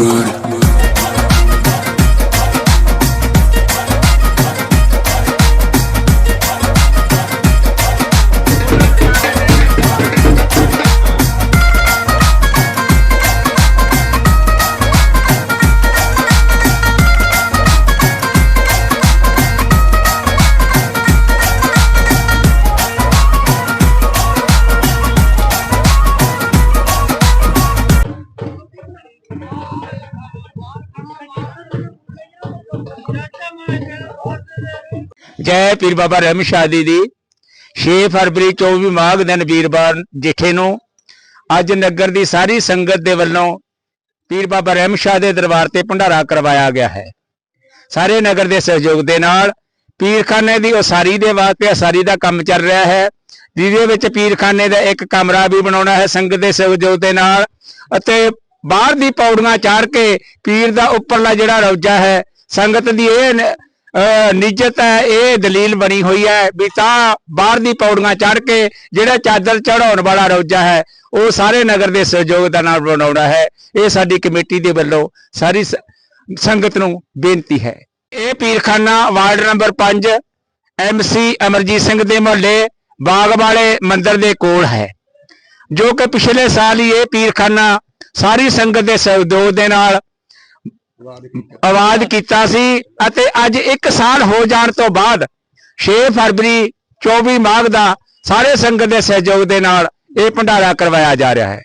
Good. ਜੈ ਪੀਰ ਬਾਬਾ ਰਹਿਮ ਸ਼ਾਹ ਦੀ। 6 ਫਰਵਰੀ 24 ਮਾਘ ਦਿਨ ਵੀਰਵਾਰ ਜਿੱਠੇ ਨੂੰ ਅੱਜ ਨਗਰ ਦੀ ਸਾਰੀ ਸੰਗਤ ਦੇ ਵੱਲੋਂ ਪੀਰ ਬਾਬਾ ਰਹਿਮ ਸ਼ਾਹ ਦੇ ਦਰਬਾਰ ਤੇ ਭੰਡਾਰਾ ਕਰਵਾਇਆ ਗਿਆ ਹੈ। ਸਾਰੇ ਨਗਰ ਦੇ ਸਹਿਯੋਗ ਦੇ ਨਾਲ ਪੀਰਖਾਨੇ ਦੀ ਉਸਾਰੀ ਦੇ ਵਾਸਤੇ ਉਸਾਰੀ ਦਾ ਕੰਮ ਚੱਲ ਰਿਹਾ ਹੈ। ਜਿਹਦੇ ਵਿੱਚ ਪੀਰਖਾਨੇ ਦਾ ਇੱਕ ਕਮਰਾ ਵੀ ਬਣਾਉਣਾ ਹੈ ਸੰਗਤ ਦੇ ਸਹਿਯੋਗ ਦੇ ਨਾਲ ਅਤੇ ਬਾਹਰ ਦੀ ਪੌੜੀਆਂ ਚਾੜ ਕੇ ਪੀਰ ਦਾ ਉੱਪਰਲਾ ਜਿਹੜਾ ਰੌਜਾ ਹੈ, ਸੰਗਤ ਦੀ ਇਹ ਨਿਜਤ ਹੈ, ਇਹ ਦਲੀਲ ਬਣੀ ਹੋਈ ਹੈ ਵੀ ਤਾਂ ਬਾਹਰ ਦੀ ਪੌੜੀਆਂ ਚੜ ਕੇ ਜਿਹੜਾ ਚਾਦਰ ਚੜਾਉਣ ਵਾਲਾ ਰੋਜ਼ਾ ਹੈ, ਉਹ ਸਾਰੇ ਨਗਰ ਦੇ ਸਹਿਯੋਗ ਦਾ ਨਾਲ ਬਣਾਉਣਾ ਹੈ। ਇਹ ਸਾਡੀ ਕਮੇਟੀ ਦੇ ਵੱਲੋਂ ਸਾਰੀ ਸੰਗਤ ਨੂੰ ਬੇਨਤੀ ਹੈ। ਇਹ Pirkhana ward number 5 MC Amarjit Singh ਦੇ ਮੁਹੱਲੇ ਬਾਗ ਵਾਲੇ ਮੰਦਿਰ ਦੇ ਕੋਲ ਹੈ। ਜੋ ਕਿ ਪਿਛਲੇ ਸਾਲ ਹੀ ਇਹ ਪੀਰਖਾਨਾ ਸਾਰੀ ਸੰਗਤ ਦੇ ਸਹਿਯੋਗ ਦੇ ਨਾਲ ਆਵਾਜ਼ ਕੀਤਾ ਸੀ ਅਤੇ ਅੱਜ 1 ਸਾਲ ਹੋ ਜਾਣ ਤੋਂ ਬਾਅਦ 6 ਫਰਵਰੀ 24 ਮਾਘ ਦਾ ਸਾਰੇ ਸੰਗਤ ਦੇ ਸਹਿਯੋਗ ਦੇ ਨਾਲ ਇਹ ਭੰਡਾਰਾ ਕਰਵਾਇਆ ਜਾ ਰਿਹਾ ਹੈ।